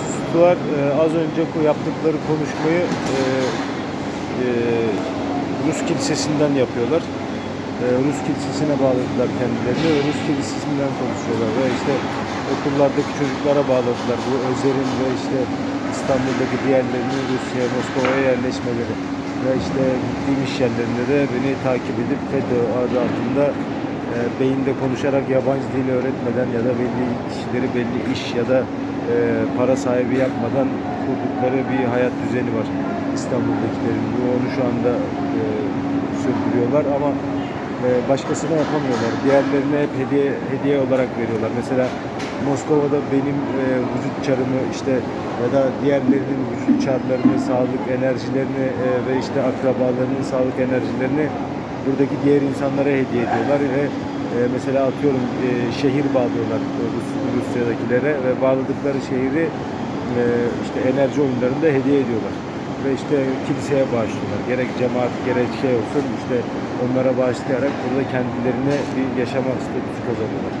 sustuklar. Ee, az önce yaptıkları konuşmayı e, e, Rus kilisesinden yapıyorlar. Ee, Rus kilisesine bağladılar kendilerini Rus kilisesinden konuşuyorlar ve işte okullardaki çocuklara bağladılar bu Özer'in ve işte İstanbul'daki diğerlerinin Rusya'ya, Moskova'ya yerleşmeleri ve işte gittiğim iş yerlerinde de beni takip edip FETÖ adı altında e, beyinde konuşarak yabancı dil öğretmeden ya da belli kişileri belli iş ya da e, para sahibi yapmadan kurdukları bir hayat düzeni var İstanbul'dakilerin. Bu onu şu anda e, sürdürüyorlar ama e, başkasına yapamıyorlar. Diğerlerine hep hediye hediye olarak veriyorlar. Mesela Moskova'da benim e, vücut çarımı işte ya da diğerlerinin vücut çarlarını, sağlık enerjilerini e, ve işte akrabalarının sağlık enerjilerini buradaki diğer insanlara hediye ediyorlar ve e, mesela atıyorum e, şehir bağlıyorlar Rus, Rusya'dakilere ve bağladıkları şehri e, işte enerji oyunlarında hediye ediyorlar. Ve işte kiliseye bağışlıyorlar. Gerek cemaat gerek şey olsun işte onlara bağışlayarak burada kendilerine bir yaşama statüsü kazanıyorlar.